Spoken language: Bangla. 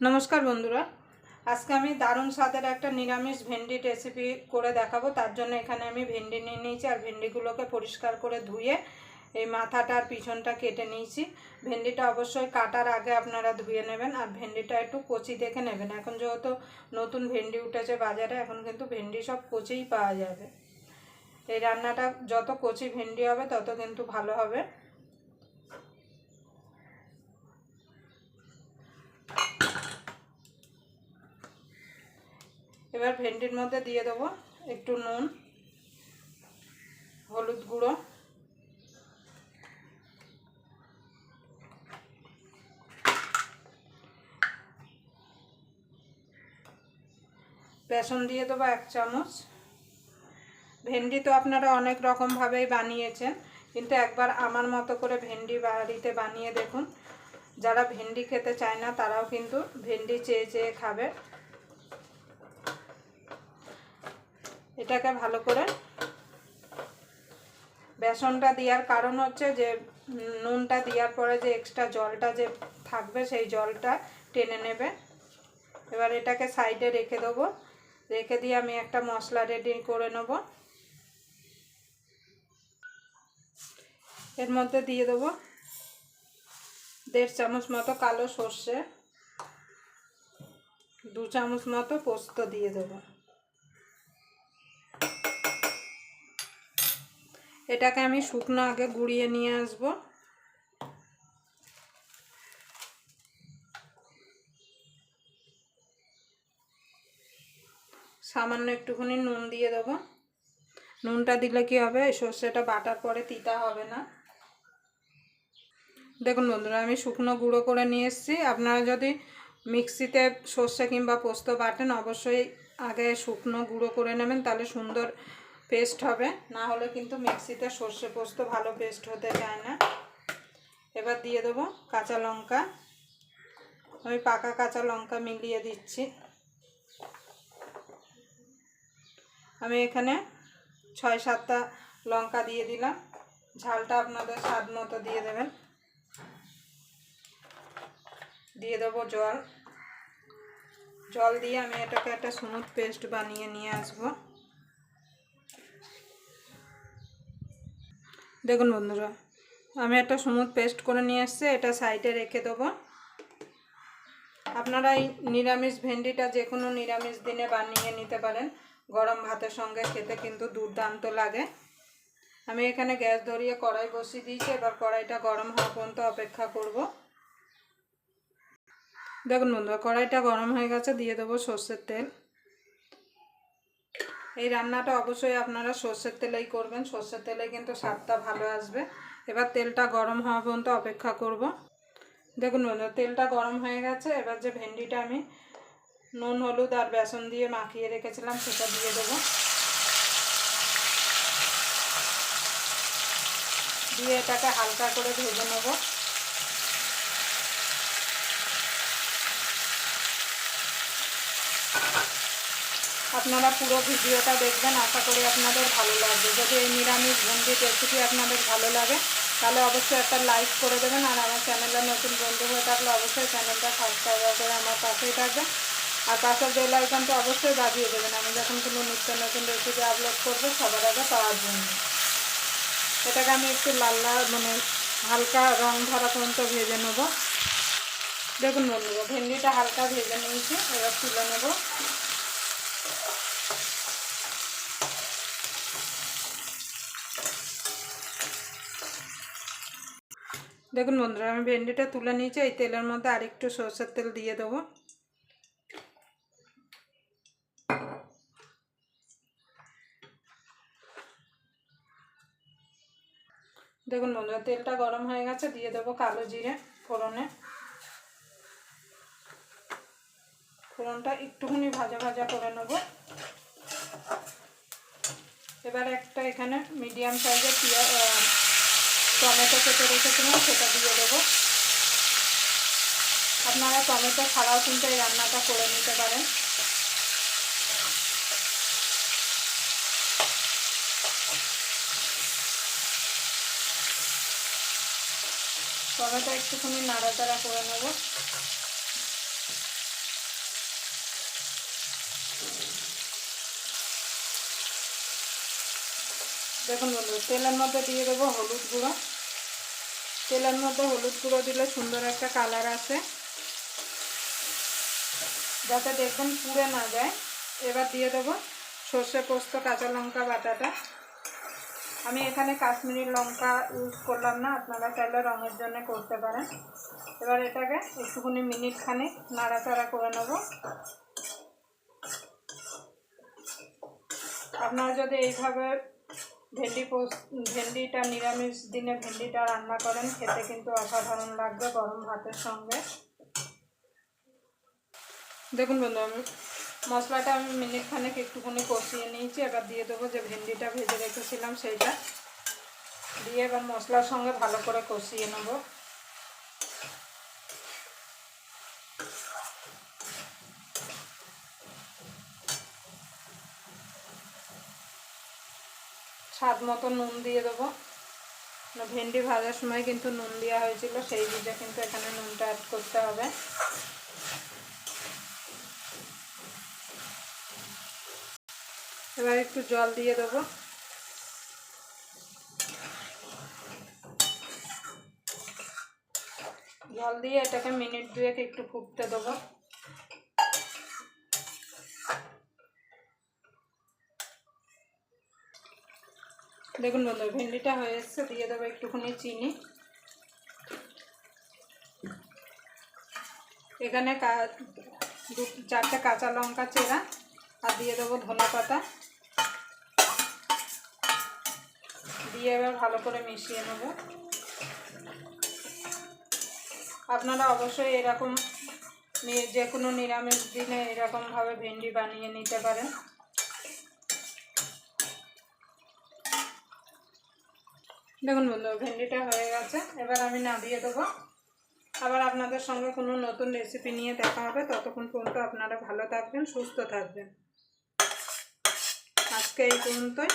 নমস্কার বন্ধুরা। আজকে আমি দারুণ স্বাদের একটা নিরামিষ ভেন্ডি রেসিপি করে দেখাবো। তার জন্য এখানে আমি ভেন্ডি নিয়ে নিয়েছি আর ভেন্ডিগুলোকে পরিষ্কার করে ধুয়ে এই মাথাটা আর পিছনটা কেটে নিয়েছি। ভেন্ডিটা অবশ্যই কাটার আগে আপনারা ধুয়ে নেবেন আর ভেন্ডিটা একটু কচি দেখে নেবেন। এখন যেহেতু নতুন ভেন্ডি উঠেছে বাজারে, এখন কিন্তু ভেন্ডি সব কচিই পাওয়া যাবে। এই রান্নাটা যত কচি ভেন্ডি হবে, তত কিন্তু ভালো হবে। এবার ভেন্ডির মধ্যে দিয়ে দেবো একটু নুন, হলুদ গুঁড়ো। বেসন দিয়ে দেবো এক চামচ। ভেন্ডি তো আপনারা অনেক রকমভাবেই বানিয়েছেন, কিন্তু একবার আমার মতো করে ভেন্ডি বাড়িতে বানিয়ে দেখুন। যারা ভেন্ডি খেতে চায় না, তারাও কিন্তু ভেন্ডি চেয়ে চেয়ে খাবে। এটাকে ভালো করে বেসনটা দেওয়ার কারণ হচ্ছে যে নুনটা দেওয়ার পরে যে এক্সট্রা জলটা যে থাকবে, সেই জলটা টেনে নেবে। এবার এটাকে সাইডে রেখে দেবো। রেখে দিয়ে আমি একটা মশলা রেডি করে নেব। এর মধ্যে দিয়ে দেবো দেড় চামচ মতো কালো সর্ষে, দু চামচ মতো পোস্ত দিয়ে দেবো। এটাকে আমি শুকনো আগে গুঁড়িয়ে নিয়ে আসব। সামান্য একটুখানি নুন দিয়ে দেবো। নুনটা দিলে কি হবে? সর্ষেটা বাটার পরে তিতা হবে না। দেখুন বন্ধুরা, আমি শুকনো গুঁড়ো করে নিয়ে এসেছি। আপনারা যদি মিক্সিতে সর্ষে কিংবা পোস্ত বাটেন, অবশ্যই আগে শুকনো গুঁড়ো করে নেবেন, তাহলে সুন্দর পেস্ট হবে। না হলে কিন্তু মিক্সিতে সর্ষে পোস্ত ভালো পেস্ট হতে চায় না। এবার দিয়ে দেবো কাঁচা লঙ্কা। আমি পাকা কাঁচা লঙ্কা মিলিয়ে দিচ্ছি। আমি এখানে ছয় সাতটা লঙ্কা দিয়ে দিলাম। ঝালটা আপনাদের স্বাদ মতো দিয়ে দেবেন। দিয়ে দেবো জল। জল দিয়ে আমি এটাকে একটা স্মুথ পেস্ট বানিয়ে নিয়ে আসব। দেখুন বন্ধুরা, আমি একটা স্মুথ পেস্ট করে নিয়ে এসছি, এটা সাইডে রেখে দেবো। আপনারা এই নিরামিষ ভেন্ডিটা যে কোনো নিরামিষ দিনে বানিয়ে নিতে পারেন, গরম ভাতের সঙ্গে খেতে কিন্তু দুর্দান্ত লাগে। আমি এখানে গ্যাস ধরিয়ে কড়াই বসিয়ে দিয়েছি, এবার কড়াইটা গরম হওয়া পর্যন্ত অপেক্ষা করব। দেখুন বন্ধুরা, কড়াইটা গরম হয়ে গেছে, দিয়ে দেবো সর্ষের তেল। এই রান্নাটা অবশ্যই আপনারা সর্ষের তেলেই করবেন। সর্ষের তেলে কিন্তু স্বাদটা ভালো আসবে। এবার তেলটা গরম হওয়া পর্যন্ত অপেক্ষা করব। দেখুন বন্ধুরা, তেলটা গরম হয়ে গেছে। এবার যে ভেন্ডিটা আমি নুন, হলুদ আর বেসন দিয়ে মাখিয়ে রেখেছিলাম, সেটা দিয়ে দেবো। দিয়ে এটাকে হালকা করে ভেজে নেব। আপনারা পুরো ভিডিওটা দেখবেন, আশা করি আপনাদের ভালো লাগবে। যদি এই নিরামিষ ভেন্ডির রেসিপি আপনাদের ভালো লাগে, তাহলে অবশ্যই একটা লাইক করে দেবেন, আর আমার চ্যানেলে নতুন বন্ধু হয়ে থাকলে অবশ্যই চ্যানেলটা সাবস্ক্রাইব করে আমার পাশেই থাকবেন। আর পাশের বেল আইকনটা অবশ্যই বাজিয়ে দেবেন। আমি যখন কোনো নিত্য নতুন রেসিপি আপলোড করব, সবার আগে পাওয়ার জন্য। এটাকে আমি একটু লাল লাল মানে হালকা রং ধরা পর্যন্ত ভেজে নেব। দেখুন বন্ধুরা, ভেন্ডিটা হালকা ভেজে নিয়েছি, এবার তুলে নেব। দেখুন বন্ধুরা, আমি ভেন্ডিটা তুলে নিয়েছি, এই তেলের মধ্যে আরেকটু সরষের তেল দিয়ে দেবো। দেখুন বন্ধুরা, তেলটা গরম হয়ে গেছে, দিয়ে দেবো কালো জিরে ফোড়নে। ফোড়নটা একটুখানি ভাজা ভাজা করে নেব। এবার একটা এখানে মিডিয়াম সাইজের পেঁয়াজ টমেটো কেটে রেখেছিলাম, সেটা দিয়ে দেবো। আপনারা টমেটো ছাড়াও কিন্তু এই রান্নাটা করে নিতে পারেন। টমেটো একটুখানি নাড়াচাড়া করে নেব। দেখুন বন্ধু তেলের মধ্যে দিয়ে দেবো হলুদ গুঁড়ো। তেলের মধ্যে হলুদ গুঁড়ো দিলে সুন্দর একটা কালার আসে। যাতে দেখবেন পুড়ে না যায়। এবার দিয়ে দেবো সর্ষে পোস্ত, কাঁচা লঙ্কা বাটাটা। আমি এখানে কাশ্মীরি লঙ্কা ইউজ করলাম না, আপনারা চাইলে রঙের জন্য করতে পারেন। এবার এটাকে একটুখানি মিনিট খানিক নাড়াচাড়া করে নেব। আপনারা যদি এইভাবে ভেন্ডি ভেন্ডিটা নিরামিষ দিনে ভেন্ডিটা রান্না করেন, খেতে কিন্তু অসাধারণ লাগবে গরম ভাতের সঙ্গে। দেখুন বন্ধু, আমি মশলাটা আমি মিনিট খানেক একটুখানি কষিয়ে নিয়েছি, এবার দিয়ে দেবো যে ভেন্ডিটা ভেজে রেখেছিলাম সেইটা। দিয়ে এবার মশলার সঙ্গে ভালো করে কষিয়ে নেব। স্বাদ মতো নুন দিয়ে দেবো। ভেন্ডি ভাজার সময় কিন্তু নুন দেওয়া হয়েছিল, সেই বুঝে কিন্তু এখানে নুনটা অ্যাড করতে হবে। এবার একটু জল দিয়ে দেবো। জল দিয়ে এটাকে মিনিট দুয়েক একটু ফুটতে দেবো। দেখুন বন্ধু ভেন্ডিটা হয়ে এসছে, দিয়ে দেবো একটুখানি চিনি। এখানে দু, চারটে কাঁচা লঙ্কা চেরা, আর দিয়ে দেবো ধনে পাতা। দিয়ে এবার ভালো করে মিশিয়ে নেব। আপনারা অবশ্যই এরকম যে কোনো নিরামিষ দিনে এরকমভাবে ভেন্ডি বানিয়ে নিতে পারেন। দেখুন বন্ধু, ভেন্ডিটা হয়ে গেছে। এবার আমি নামিয়ে দেবো। আবার আপনাদের সঙ্গে কোনো নতুন রেসিপি নিয়ে দেখা হবে। ততক্ষণ পর্যন্ত আপনারা ভালো থাকবেন, সুস্থ থাকবেন। আজকে এই পর্যন্তই।